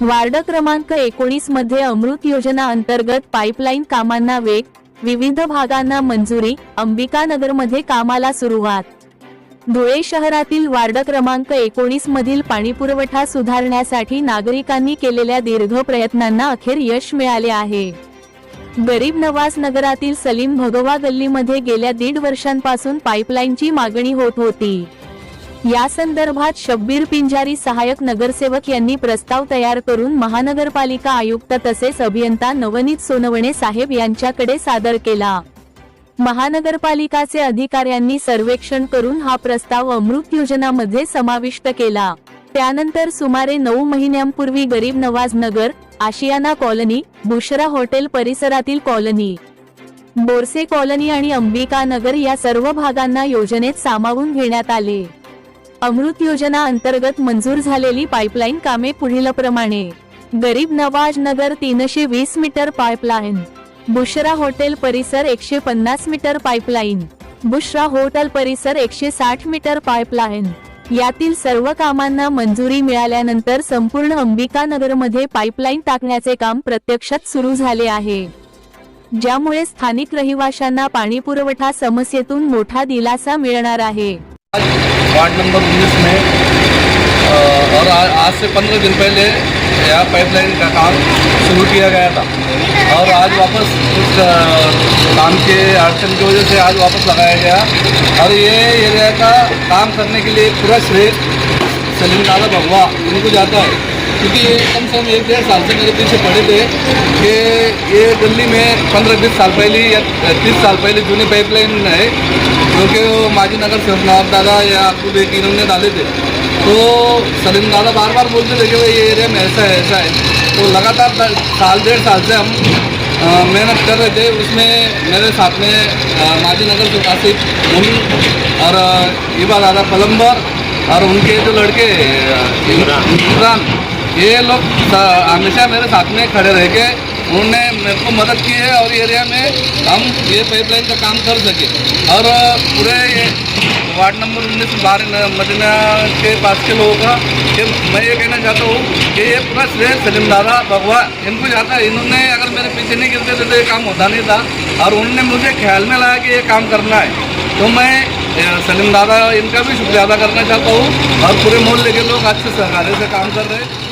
Ward क्रमांक एकोणीसमध्ये अमृत योजना अंतर्गत पाईपलाईन कामांना वेग विविध भागांना मंजुरी अंबिकानगरमध्ये कामाला सुरुवात. धुळे शहरातील वार्ड क्रमांक एकोणीस मधील पाणीपुरवठा सुधारण्यासाठी नागरिकांनी केलेल्या दीर्घ प्रयत्नांना अखेर यश मिळाले आहे. गरीब नवाज नगरातील सलीम भगवा गल्लीमध्ये गेल्या दीड वर्षांपासून पाईपलाईनची मागणी होत होती. या संदर्भात शब्बीर पिंजारी सहायक नगरसेवक यांनी प्रस्ताव तयार करून महानगरपालिका आयुक्त तसेच अभियंता नवनीत सोनवणे साहेब यांच्याकडे सादर केला. महानगरपालिकाचे अधिकाऱ्यांनी सर्वेक्षण करून हा प्रस्ताव अमृत योजनामध्ये समाविष्ट केला. त्यानंतर सुमारे नऊ महिन्यांपूर्वी गरीब नवाज नगर आशियाना कॉलनी बुशरा हॉटेल परिसरातील कॉलनी बोरसे कॉलनी आणि अंबिका नगर या सर्व भागांना योजनेत सामावून घेण्यात आले. अमृत योजना अंतर्गत मंजूर झालेली पाईपलाईन कामे पुढीलप्रमाणे. गरीब नवाज नगर तीनशे वीस मीटर पाईपलाईन. बुशरा हॉटेल परिसर एकशे पन्नास मीटर पाईपलाईन. बुशरा होटल परिसर एकशे साठ मीटर पाईपलाईन. यातील सर्व कामांना मंजुरी मिळाल्यानंतर संपूर्ण अंबिका नगरमध्ये पाईपलाईन टाकण्याचे काम प्रत्यक्षात सुरू झाले आहे. ज्यामुळे स्थानिक रहिवाशांना पाणीपुरवठा समस्येतून मोठा दिलासा मिळणार आहे. वार्ड नंबर 19 में और आज से पंद्रह दिन पहले यहाँ पाइपलाइन का काम शुरू किया गया था। और आज वापस उस काम के अड़चन की वजह से आज वापस लगाया गया। और ये एरिया का काम करने के लिए पूरा श्रेय सलीम दादा भगवा, उनको जाता है। क्योंकि ये कम से कम एक डेढ़ साल से मेरे पीछे पड़े थे कि ये दिल्ली में पंद्रह बीस साल पहले या तीस साल पहले जूनी पाइपलाइन है क्योंकि वो माजी नगर से नवाब दादा या अब्दुल एक इन्होंने डाले थे। तो सलीम दादा बार बार बोलते थे कि भाई ये एरिया में ऐसा है ऐसा है। तो लगातार साल डेढ़ साल से हम मेहनत कर रहे थे। उसमें मेरे साथ में माजी नगर से आसिफ मुहिम और इबा दादा पलम्बर और उनके जो लड़के इमरान। ये लोग हमेशा मेरे साथ में खड़े रह के उन्होंने मेरे को मदद की है और एरिया में हम ये पाइपलाइन का काम कर सके। और पूरे ये वार्ड नंबर उन्नीस बारह मदीना के पास के लोगों का कि मैं ये कहना चाहता हूँ कि ये पूरा श्रेय सलीम दादा, भगवा इनको जाता है इन्होंने अगर मेरे पीछे नहीं गिरते तो ये काम होता नहीं था। और उन्होंने मुझे ख्याल में लाया कि ये काम करना है। तो मैं सलीम दादा, इनका भी शुक्रिया अदा करना चाहता हूँ। और पूरे मोहल्ले के लोग अच्छे सहकार्य से काम कर रहे हैं।